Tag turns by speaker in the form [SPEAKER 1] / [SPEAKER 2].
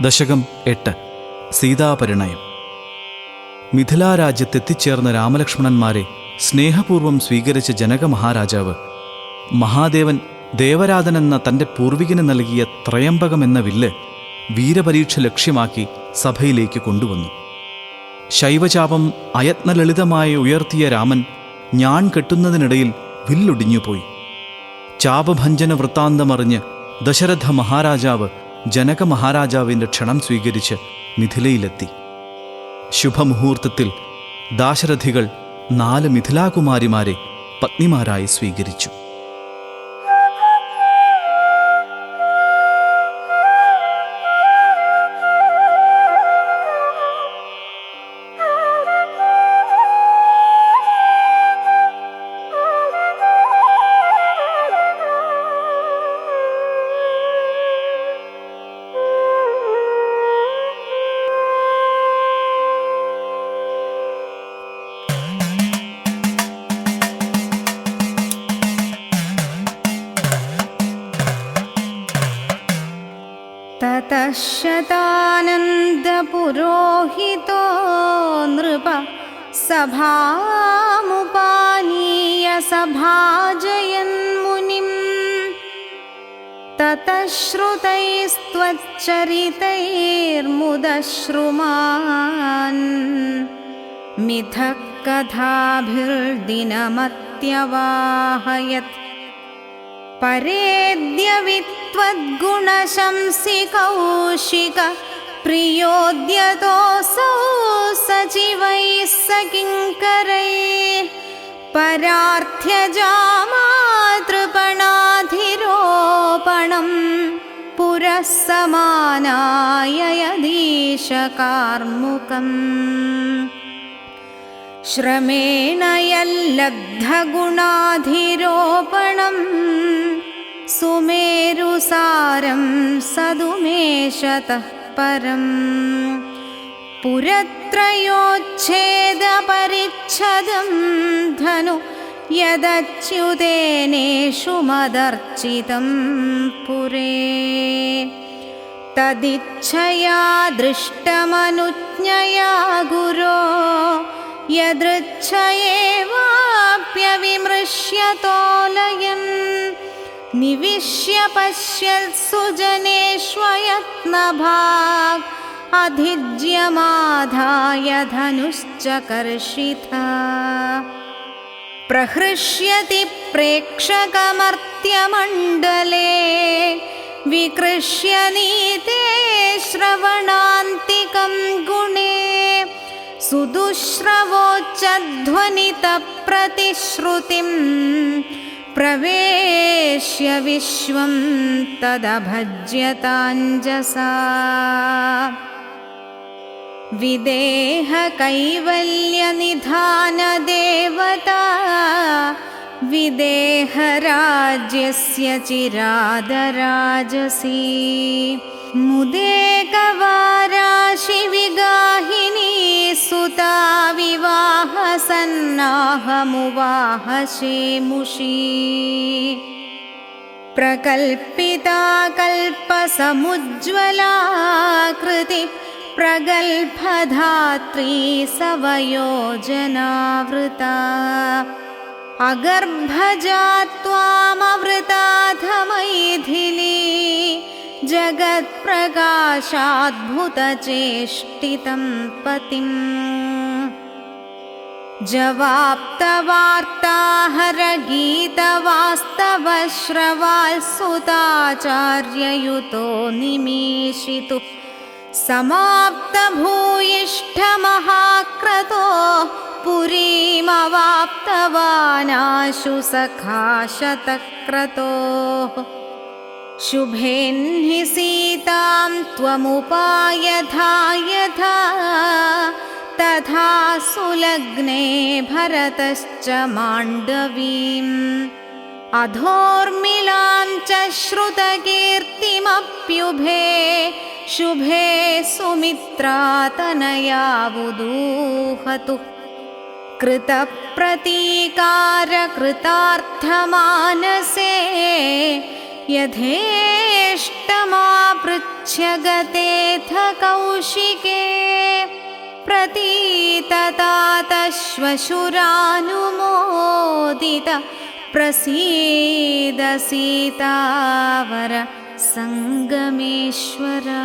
[SPEAKER 1] ദശകം എട്ട്. സീതാപരിണയം. മിഥിലാരാജ്യത്തെത്തിച്ചേർന്ന രാമലക്ഷ്മണന്മാരെ സ്നേഹപൂർവം സ്വീകരിച്ച ജനക മഹാരാജാവ് മഹാദേവൻ ദേവരാധൻ എന്ന തന്റെ പൂർവികന് നൽകിയ ത്രയംബകം എന്ന വില്ല് വീരപരീക്ഷ ലക്ഷ്യമാക്കി സഭയിലേക്ക് കൊണ്ടുവന്നു. ശൈവചാപം അയത്നലളിതമായി ഉയർത്തിയ രാമൻ ഞാൻ കെട്ടുന്നതിനിടയിൽ വില്ലൊടിഞ്ഞുപോയി. ചാപഭഞ്ജന വൃത്താന്തമറിഞ്ഞ് ദശരഥ മഹാരാജാവ് ജനക മഹാരാജാവിന്റെ ക്ഷണം സ്വീകരിച്ച് മിഥിലയിലെത്തി. ശുഭമുഹൂർത്തത്തിൽ ദാശരഥികൾ നാല് മിഥിലാകുമാരിമാരെ പത്നിമാരായി സ്വീകരിച്ചു.
[SPEAKER 2] ततः शतानन्दपुरोहितो नृप सभामुपानीय सभाजयन्मुनिम्। ततः श्रुतैस्त्वच्चरितैर्मुदश्रुमान् मिथः कथाभिर्दिनमत्यवाहयत् परेद्यवित्वद्गुणशंसिकौशिक प्रियोद्यतोऽसौ सचिवैः स किङ्करैः परार्थ्यजामातृपणाधिरोपणम् पुरः समानाय यदीशकार्मुकम् श्रमेण यल्लब्धगुणाधिरोपणं सुमेरुसारं सदुमेशतः परम् पुरत्रयोच्छेदपरिच्छदं धनु यदच्युतेनेषु मदर्चितं पुरे। तदिच्छया दृष्टमनुज्ञया गुरो यदृच्छयेवाप्यविमृश्यतोलयन् निविश्य पश्यत्सु जनेष्वयत्नभाक् अधिज्यमाधाय धनुश्च कर्षिता प्रहृष्यति प्रेक्षकमर्त्यमण्डले विकृष्य नीते श्रवणान्तिकं सुदुश्रवोच्चध्वनितप्रतिश्रुतिं प्रवेश्य विश्वं तदभज्यताञ्जसा। विदेहकैवल्यनिधानदेवता विदेहराज्यस्य चिरादराजसी। मुदेकवाराशिविगाहिनी विवाहसन्नाहमुवाहशेमुषी प्रकल्पिता कल्पसमुज्ज्वलाकृति प्रगल्भधात्री सवयोजनावृता। अगर्भजा त्वामवृताधमैथिली जगत्प्रकाशाद्भुतचेष्टितं पतिम् जवाप्तवार्ताहरगीतवास्तवश्रवाल्सुताचार्ययुतो निमीषितु। समाप्तभूयिष्ठमहाक्रतो पुरीमवाप्तवानाशु सखा शतक्रतोः। शुभेन्हि सीतां त्वमुपायथा यथा सुलग्ने भरतश्च माण्डवीम्। अधोर्मिलां च श्रुतकीर्तिमप्युभे शुभे सुमित्रातनयावुदूहतु। कृतप्रतीकारकृतार्थमानसे यथेष्टमापृच्छ्य गतेऽथ कौशिके प्रतीततातश्वशुरानुमोदित प्रसीद सीतावर सङ्गमेश्वरा